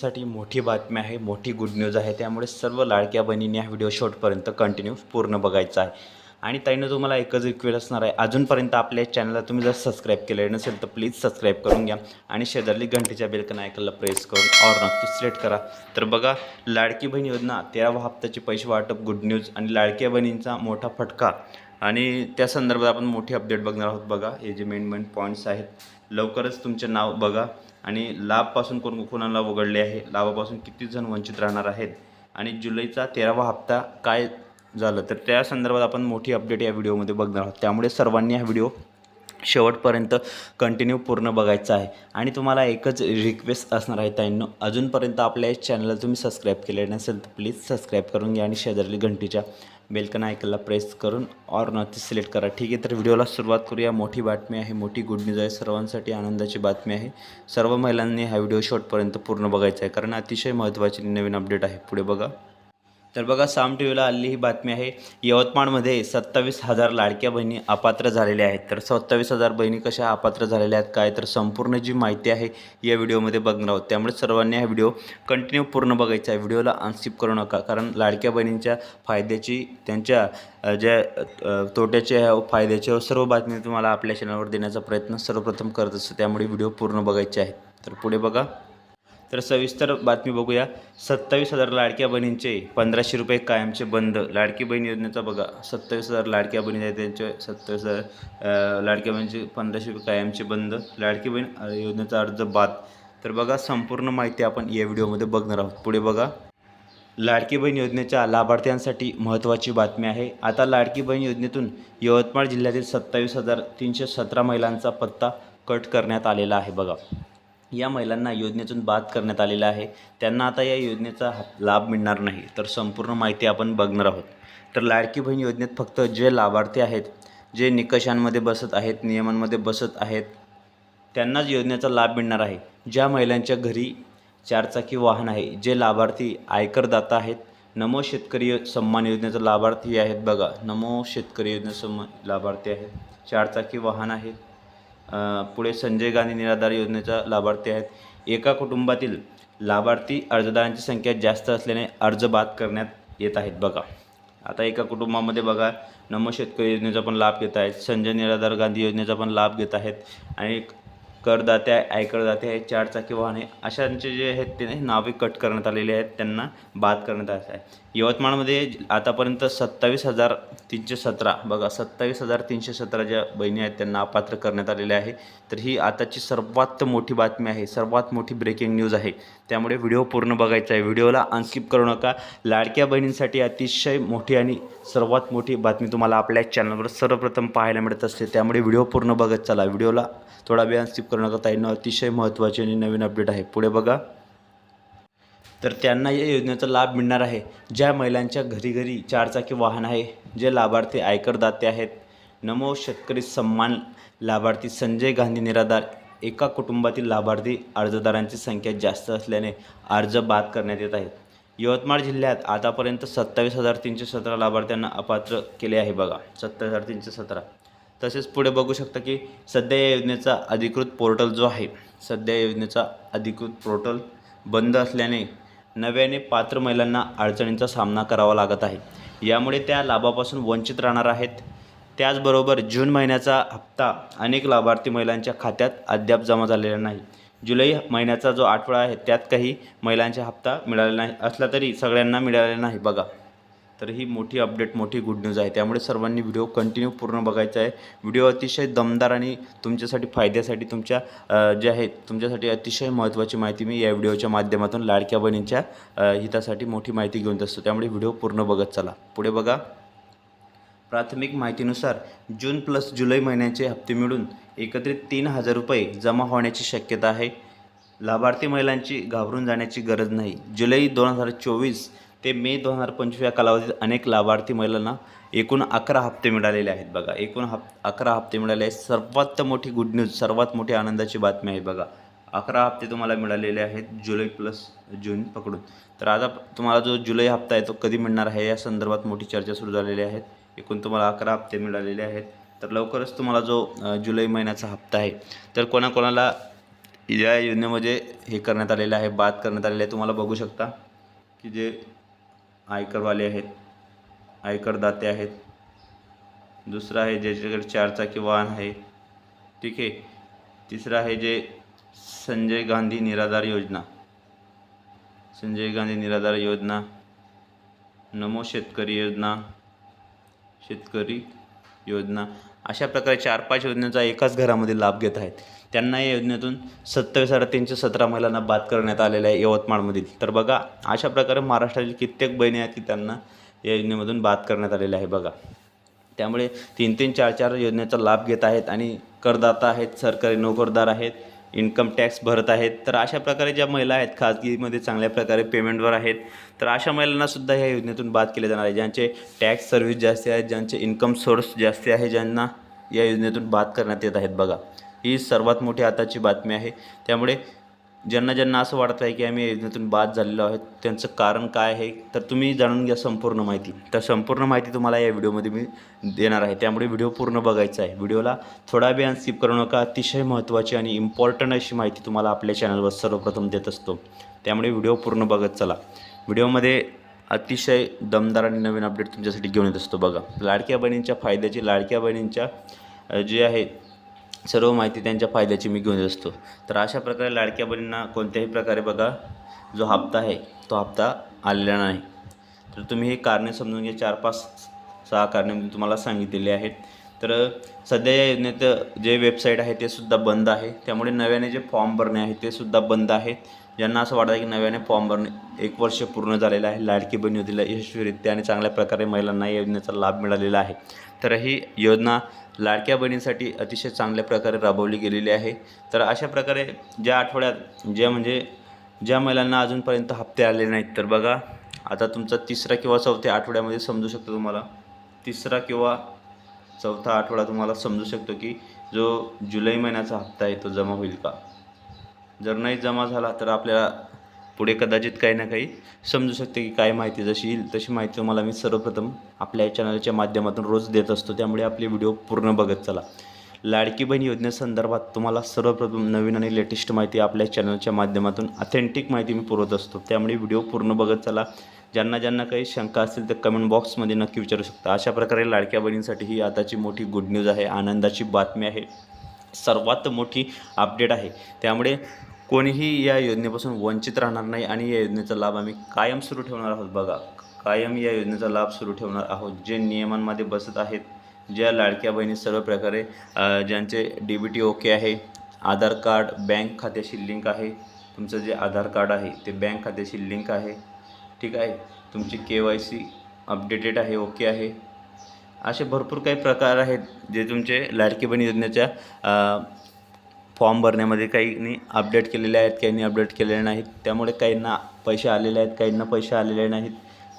साठी मोठी बातमी आहे मोठी गुड न्यूज आहे. त्यामुळे सर्व लाडक्या बहिणींनी हा व्हिडिओ शॉर्टपर्यंत कंटिन्यू पूर्ण बघायचा आहे. आणि ताईनं तुम्हाला एकच रिक्वेस्ट असणार आहे. अजूनपर्यंत आपल्या चॅनलला तुम्ही जर सबस्क्राईब केलेलं नसेल तर प्लीज सबस्क्राईब करून घ्या. आणि शेजारली घंटेच्या बेलकन ऐकायला प्रेस करून ऑर नक्की सिलेक्ट करा. तर बघा लाडकी बहीण योजना तेरावा हप्त्याचे पैसे वाटप गुड न्यूज आणि लाडक्या बहिणींचा मोठा फटका. आणि त्या संदर्भात आपण मोठी अपडेट बघणार आहोत बघा. हे जे मेन मेन पॉईंट्स आहेत लवकरच तुमचे नाव बघा. आणि लाभपासून कोण कोणाला वगळले आहे? लाभापासून किती जण वंचित राहणार आहेत? आणि जुलैचा तेरावा हप्ता काय झालं? तर त्या संदर्भात आपण मोठी अपडेट या व्हिडिओमध्ये बघणार आहोत. त्यामुळे सर्वांनी हा व्हिडिओ शेवटपर्यंत कंटिन्यू पूर्ण बघायचा आहे. आणि तुम्हाला एकच रिक्वेस्ट असणार आहे त्यांना अजूनपर्यंत आपल्या या चॅनलला तुम्ही सबस्क्राईब केले नसेल तर प्लीज सबस्क्राईब करून घ्या आणि शेजारली घंटीच्या बेलकन ऐकायला प्रेस करून ऑर नक्की सिलेक्ट करा. ठीक आहे तर व्हिडिओला सुरुवात करूया. मोठी बातमी आहे मोठी गुड न्यूज आहे. सर्वांसाठी आनंदाची बातमी आहे. सर्व महिलांनी हा व्हिडिओ शॉर्टपर्यंत पूर्ण बघायचा आहे. कारण अतिशय महत्त्वाची नवीन अपडेट आहे. पुढे बघा. तर बघा साम टी व्हीला आलेली ही बातमी आहे. यवतमाळमध्ये सत्तावीस हजार लाडक्या बहिणी अपात्र झालेल्या आहेत. तर सत्तावीस हजार बहिणी कशा अपात्र झालेल्या आहेत काय? तर संपूर्ण जी माहिती आहे या व्हिडिओमध्ये बघणार आहोत. त्यामुळे सर्वांनी हा व्हिडिओ कंटिन्यू पूर्ण बघायचा आहे. व्हिडिओला अनस्किप करू नका कारण लाडक्या बहिणींच्या फायद्याची त्यांच्या ज्या तोट्याचे तोट्याच्या फायद्याच्या सर्व बातमी तुम्हाला आपल्या चॅनलवर देण्याचा प्रयत्न सर्वप्रथम करत असतो. त्यामुळे व्हिडिओ पूर्ण बघायचे आहेत. तर पुढे बघा. तर सविस्तर बातमी बघूया. सत्तावीस हजार लाडक्या बहिणींचे पंधराशे रुपये कायमचे बंद. लाडकी बहीण योजनेचा बघा. सत्तावीस हजार लाडक्या बहिणी आहेत त्यांचे. सत्तावीस हजार लाडक्या बहिणीचे पंधराशे रुपये कायमचे बंद. लाडकी बहीण योजनेचा अर्ज बाद. तर बघा संपूर्ण माहिती आपण या व्हिडिओमध्ये बघणार आहोत. पुढे बघा. लाडकी बहीण योजनेच्या लाभार्थ्यांसाठी महत्त्वाची बातमी आहे. आता लाडकी बहीण योजनेतून यवतमाळ जिल्ह्यातील सत्तावीस हजार तीनशे सतरा महिलांचा पत्ता कट करण्यात आलेला आहे. बघा. या महिलांना योजनेतून बाद करण्यात आलेला आहे. त्यांना आता या योजनेचा हा- लाभ मिळणार नाही. तर संपूर्ण माहिती आपण बघणार आहोत. तर लाडकी बहीण योजनेत फक्त जे लाभार्थी आहेत जे निकषांमध्ये बसत आहेत नियमांमध्ये बसत आहेत त्यांनाच योजनेचा लाभ मिळणार आहे. ज्या महिलांच्या घरी चारचाकी वाहन आहे जे लाभार्थी आयकरदाता आहेत नमो शेतकरी सन्मान योजनेचा लाभार्थी आहेत बघा. नमो शेतकरी योजने सन्मान लाभार्थी आहेत. चारचाकी वाहन आहेत. पुढे संजय गांधी निराधार योजनेचा लाभार्थी आहेत. एका कुटुंबातील लाभार्थी अर्जदारांची संख्या जास्त असल्याने अर्ज बाद करण्यात येत आहेत. बघा आता एका कुटुंबामध्ये बघा नमो शेतकरी योजनेचा पण लाभ घेत आहेत. संजय निराधार गांधी योजनेचा पण लाभ घेत आहेत. आणि करदाते आहे आयकरदाते आहेत चारचाकी वाहने अशांचे जे आहेत ते नावे कट करण्यात आलेले आहेत त्यांना बाद करण्यात आले आहे यवतमाळमध्ये आतापर्यंत सत्तावीस हजार तीनशे सतरा बघा सत्तावीस हजार तीनशे सतरा ज्या बहिणी आहेत त्यांना अपात्र करण्यात आलेले आहे. तर ही आताची सर्वात मोठी बातमी आहे सर्वात मोठी ब्रेकिंग न्यूज आहे. त्यामुळे व्हिडिओ पूर्ण बघायचा आहे. व्हिडिओला अनस्किप करू नका. लाडक्या बहिणींसाठी अतिशय मोठी आणि सर्वात मोठी बातमी तुम्हाला आपल्या चॅनलवर सर्वप्रथम पाहायला मिळत असते. त्यामुळे व्हिडिओ पूर्ण बघत चला. व्हिडिओला थोडा वेळ अनस्किप करू नका ताईंना अतिशय महत्त्वाची आणि नवीन अपडेट आहे. पुढे बघा. तर त्यांना या योजनेचा लाभ मिळणार आहे. ज्या महिलांच्या घरी घरी चारचाकी वाहन आहे जे लाभार्थी आयकरदाते आहेत. नमो शेतकरी सन्मान लाभार्थी संजय गांधी निराधार. एका कुटुंबातील लाभार्थी अर्जदारांची संख्या जास्त असल्याने अर्ज बाद करण्यात येत आहेत यवतमाळ जिल्ह्यात आतापर्यंत सत्तावीस हजार तीनशे सतरा लाभार्थ्यांना अपात्र केले आहे बघा. सत्तावीस हजार तीनशे सतरा. तसेच पुढे बघू शकता की सध्या या योजनेचा अधिकृत पोर्टल जो आहे सध्या या योजनेचा अधिकृत पोर्टल बंद असल्याने नव्याने पात्र महिलांना अडचणींचा सामना करावा लागत आहे. यामुळे त्या लाभापासून वंचित राहणार आहेत. त्याचबरोबर जून महिन्याचा हप्ता अनेक लाभार्थी महिलांच्या खात्यात अद्याप जमा झालेला नाही. जुलै महिन्याचा जो आठवडा आहे त्यात काही महिलांचा हप्ता मिळालेला नाही असला तरी सगळ्यांना मिळालेला नाही बघा. तर ही मोठी अपडेट मोठी गुड न्यूज आहे. त्यामुळे सर्वांनी व्हिडिओ कंटिन्यू पूर्ण बघायचा आहे. व्हिडिओ अतिशय दमदार आणि तुमच्यासाठी फायद्यासाठी तुमच्या जे आहेत तुमच्यासाठी अतिशय महत्त्वाची माहिती मी या व्हिडिओच्या माध्यमातून लाडक्या बहिणींच्या हितासाठी मोठी माहिती घेऊन असतो. त्यामुळे व्हिडिओ पूर्ण बघत चला. पुढे बघा. प्राथमिक माहितीनुसार जून प्लस जुलै महिन्याचे हप्ते मिळून एकत्रित तीन हजार रुपये जमा होण्याची शक्यता आहे. लाभार्थी महिलांची घाबरून जाण्याची गरज नाही. जुलै दोन हजार चोवीस ते मे दोन हजार पंचवीस या कालावधीत अनेक लाभार्थी महिलांना एकूण अकरा हप्ते मिळालेले आहेत बघा. एकूण हप अकरा हप्ते मिळाले आहेत. सर्वात मोठी गुड न्यूज सर्वात मोठी आनंदाची बातमी आहे बघा. अकरा हप्ते तुम्हाला मिळालेले आहेत जुलै प्लस जून पकडून. तर आता तुम्हाला जो जुलै हप्ता आहे तो कधी मिळणार आहे? या संदर्भात मोठी चर्चा सुरू झालेली आहे. एकूण तुम्हाला अकरा हप्ते मिळालेले आहेत. तर लवकरच तुम्हाला जो जुलै महिन्याचा हप्ता आहे तर कोणाकोणाला या योजनेमध्ये हे करण्यात आलेलं आहे बाद करण्यात आलेलं आहे तुम्हाला बघू शकता. की जे आयकरवाले आहेत आयकरदाते आहेत. दुसरं आहे ज्याच्याकडे चारचाकी वाहन आहे ठीक आहे. तिसरं आहे जे संजय गांधी निराधार योजना. संजय गांधी निराधार योजना नमो शेतकरी योजना शेतकरी योजना अशा प्रकारे चार पाच योजनेचा एकाच घरामध्ये लाभ घेत आहेत. त्यांना या योजनेतून सत्तावीस हजार तीनशे सतरा महिलांना बाद करण्यात आलेलं आहे यवतमाळमधील. तर बघा अशा प्रकारे महाराष्ट्रातील कित्येक बहिणी आहेत की त्यांना या योजनेमधून बाद करण्यात आलेले आहे बघा. त्यामुळे तीन तीन चार चार योजनेचा लाभ घेत आहेत आणि करदाता आहेत सरकारी नोकरदार आहेत इन्कम टॅक्स भरत आहेत. तर अशा प्रकारे ज्या महिला आहेत खाजगीमध्ये चांगल्या प्रकारे पेमेंटवर आहेत तर अशा महिलांनासुद्धा ह्या योजनेतून बाद केले जाणार आहे. ज्यांचे टॅक्स सर्व्हिस जास्ती आहेत ज्यांचे इन्कम सोर्स जास्ती आहे ज्यांना या योजनेतून बाद करण्यात येत आहेत बघा. ही सर्वात मोठी आताची बातमी आहे. त्यामुळे ज्यांना ज्यांना असं वाटत आहे की आम्ही योजनेतून बाद झालेलो आहोत त्यांचं कारण काय आहे तर तुम्ही जाणून घ्या संपूर्ण माहिती. तर संपूर्ण माहिती तुम्हाला या व्हिडिओमध्ये मी देणार आहे. त्यामुळे व्हिडिओ पूर्ण बघायचा आहे. व्हिडिओला थोडा वेळ स्किप करू नका. अतिशय महत्त्वाची आणि इम्पॉर्टंट अशी माहिती तुम्हाला आपल्या चॅनलवर सर्वप्रथम देत असतो. त्यामुळे व्हिडिओ पूर्ण बघत चला. व्हिडिओमध्ये अतिशय दमदार आणि नवीन अपडेट तुमच्यासाठी घेऊन येत असतो. बघा लाडक्या बहिणींच्या फायद्याची लाडक्या बहिणींच्या जे आहे सर्व माहिती त्यांच्या फायद्याची मी घेऊन असतो. तर अशा प्रकारे लाडक्या बहिणींना कोणत्याही प्रकारे बघा जो हप्ता आहे तो हप्ता आलेला नाही. तर तुम्ही हे कारणे समजून घ्या. चार पाच सहा कारणे मी तुम्हाला सांगितलेली आहेत. तर सध्या या योजनेत जे वेबसाईट आहे ते सुद्धा बंद आहे. त्यामुळे नव्याने जे फॉर्म भरणे आहे ते सुद्धा बंद आहेत ज्यांना असं वाटतं की नव्याने फॉर्म भरणे एक वर्ष पूर्ण झालेलं आहे. लाडकी बहीण योजनेला यशस्वीरित्या आणि चांगल्या प्रकारे महिलांना या योजनेचा लाभ मिळालेला आहे. तर ही योजना लाडक्या बहिणींसाठी अतिशय चांगल्या प्रकारे राबवली गेलेली आहे. तर अशा प्रकारे ज्या आठवड्यात ज्या म्हणजे ज्या महिलांना अजूनपर्यंत हप्ते आले नाहीत तर बघा आता तुमचा तिसरा किंवा चौथ्या आठवड्यामध्ये समजू शकतो तुम्हाला. तिसरा किंवा चौथा आठवडा तुम्हाला समजू शकतो की जो जुलै महिन्याचा हप्ता आहे तो जमा होईल का? जर नाही जमा झाला तर आपल्याला पुढे कदाचित काही ना काही समजू शकते की काय माहिती जशी येईल तशी माहिती तुम्हाला मी सर्वप्रथम आपल्या चॅनलच्या माध्यमातून रोज देत असतो. त्यामुळे आपले व्हिडिओ पूर्ण बघत चला. लाडकी बहीण योजनेसंदर्भात तुम्हाला सर्वप्रथम नवीन आणि लेटेस्ट माहिती आपल्या चॅनलच्या माध्यमातून अथेंटिक माहिती मी पुरवत असतो. त्यामुळे व्हिडिओ पूर्ण बघत चला. ज्यांना ज्यांना काही शंका असतील तर कमेंट बॉक्समध्ये नक्की विचारू शकता. अशा प्रकारे लाडक्या बहिणींसाठी ही आताची मोठी गुड न्यूज आहे. आनंदाची बातमी आहे. सर्वात मोठी अपडेट आहे. त्यामुळे कोणीही या योजनेपासून वंचित राहणार नाही आणि या योजनेचा लाभ आम्ही कायम सुरू ठेवणार आहोत. बघा कायम या योजनेचा लाभ सुरू ठेवणार आहोत. जे नियमांमध्ये बसत आहेत ज्या लाडक्या बहिणी सर्व प्रकारे ज्यांचे डी बी टी ओके आहे आधार कार्ड बँक खात्याशी लिंक आहे. तुमचं जे आधार कार्ड आहे ते बँक खात्याशी लिंक आहे. ठीक आहे? तुमची के वाय सी अपडेटेड आहे ओके आहे. असे भरपूर काही प्रकार आहेत जे तुमचे लाडकी बहीण योजनेच्या फॉर्म भरण्यामध्ये काहींनी अपडेट केलेले आहेत काहींनी अपडेट केलेले नाहीत. त्यामुळे काहींना पैसे आलेले आहेत काहींना पैसे आलेले नाहीत.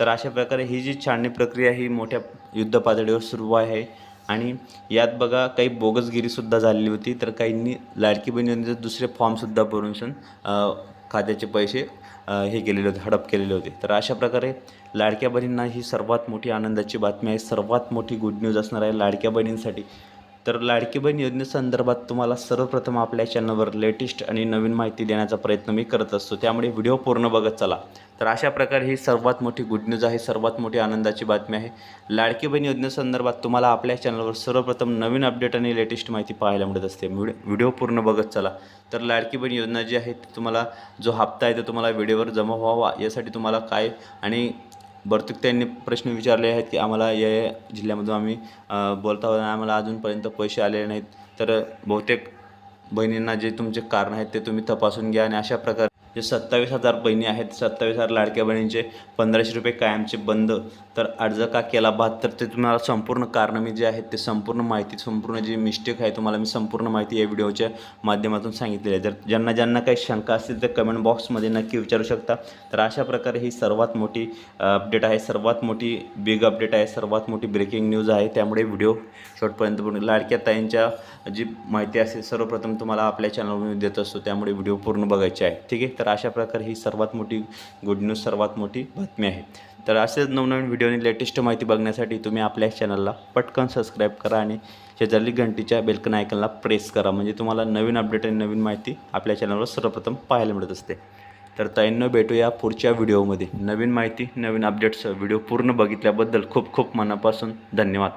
तर अशा प्रकारे ही जी छाननी प्रक्रिया ही मोठ्या युद्ध पातळीवर सुरू आहे. आणि यात बघा काही बोगसगिरीसुद्धा झालेली होती. तर काहींनी लाडकी बहीण योजनेचे दुसरे फॉर्मसुद्धा भरून खात्याचे पैसे हे केलेले होते हडप केलेले होते. तर अशा प्रकारे लाडक्या बहिणींना ही सर्वात मोठी आनंदाची बातमी आहे. सर्वात मोठी गुड न्यूज असणार आहे लाडक्या बहिणींसाठी. तर लाडकी बहीण योजनेसंदर्भात तुम्हाला सर्वप्रथम आपल्या चॅनलवर लेटेस्ट आणि नवीन माहिती देण्याचा प्रयत्न मी करत असतो. त्यामुळे व्हिडिओ पूर्ण बघत चला. तर अशा प्रकारे ही सर्वात मोठी गुड न्यूज आहे सर्वात मोठी आनंदाची बातमी आहे. लाडकी बहीण योजनेसंदर्भात तुम्हाला आपल्या चॅनलवर सर्वप्रथम नवीन अपडेट आणि लेटेस्ट माहिती पाहायला मिळत असते. व्हिडिओ व्हिडिओ पूर्ण बघत चला. तर लाडकी बहीण योजना जी आहे ती तुम्हाला जो हप्ता आहे तो तुम्हाला वेळेवर जमा व्हावा. यासाठी तुम्हाला काय आणि बहुतेक त्यांनी प्रश्न विचारले आहेत की आम्हाला या या जिल्ह्यामधून आम्ही अ, बोलता होता आम्हाला अजूनपर्यंत पैसे आलेले नाहीत. तर बहुतेक बहिणींना जे तुमचे कारण आहेत ते तुम्ही तपासून घ्या आणि अशा प्रकारे जे सत्तावीस हजार बहिणी आहेत सत्तावीस हजार लाडक्या बहिणींचे पंधराशे रुपये कायमचे बंद. तर अर्ज का केला बहात्तर तर ते तुम्हाला संपूर्ण कारणं मी जे आहेत ते संपूर्ण माहिती संपूर्ण जी मिस्टेक आहे तुम्हाला मी संपूर्ण माहिती या व्हिडिओच्या माध्यमातून सांगितलेली आहे. जर ज्यांना ज्यांना काही शंका असतील तर कमेंट बॉक्समध्ये नक्की विचारू शकता. तर अशा प्रकारे ही सर्वात मोठी अपडेट आहे सर्वात मोठी बिग अपडेट आहे सर्वात मोठी ब्रेकिंग न्यूज आहे. त्यामुळे व्हिडिओ शेवटपर्यंत पूर्ण. लाडक्या ताईंच्या जी माहिती असेल सर्वप्रथम तुम्हाला आपल्या चॅनलवर देत असतो. त्यामुळे व्हिडिओ पूर्ण बघायचे आहे. ठीक आहे? तर अशा प्रकारे ही सर्वात मोठी गुड न्यूज सर्वात मोठी बातमी आहे. तर असेच नवनवीन व्हिडिओ आणि लेटेस्ट माहिती बघण्यासाठी तुम्ही आपल्या चॅनलला पटकन सबस्क्राईब करा आणि शेजारली घंटीच्या बेलकन आयकनला प्रेस करा. म्हणजे तुम्हाला नवीन अपडेट आणि नवीन माहिती आपल्या चॅनलवर सर्वप्रथम पाहायला मिळत असते. तर ताईंनो भेटूया पुढच्या व्हिडिओमध्ये नवीन माहिती नवीन अपडेट्स व्हिडिओ पूर्ण बघितल्याबद्दल खूप खूप मनापासून धन्यवाद.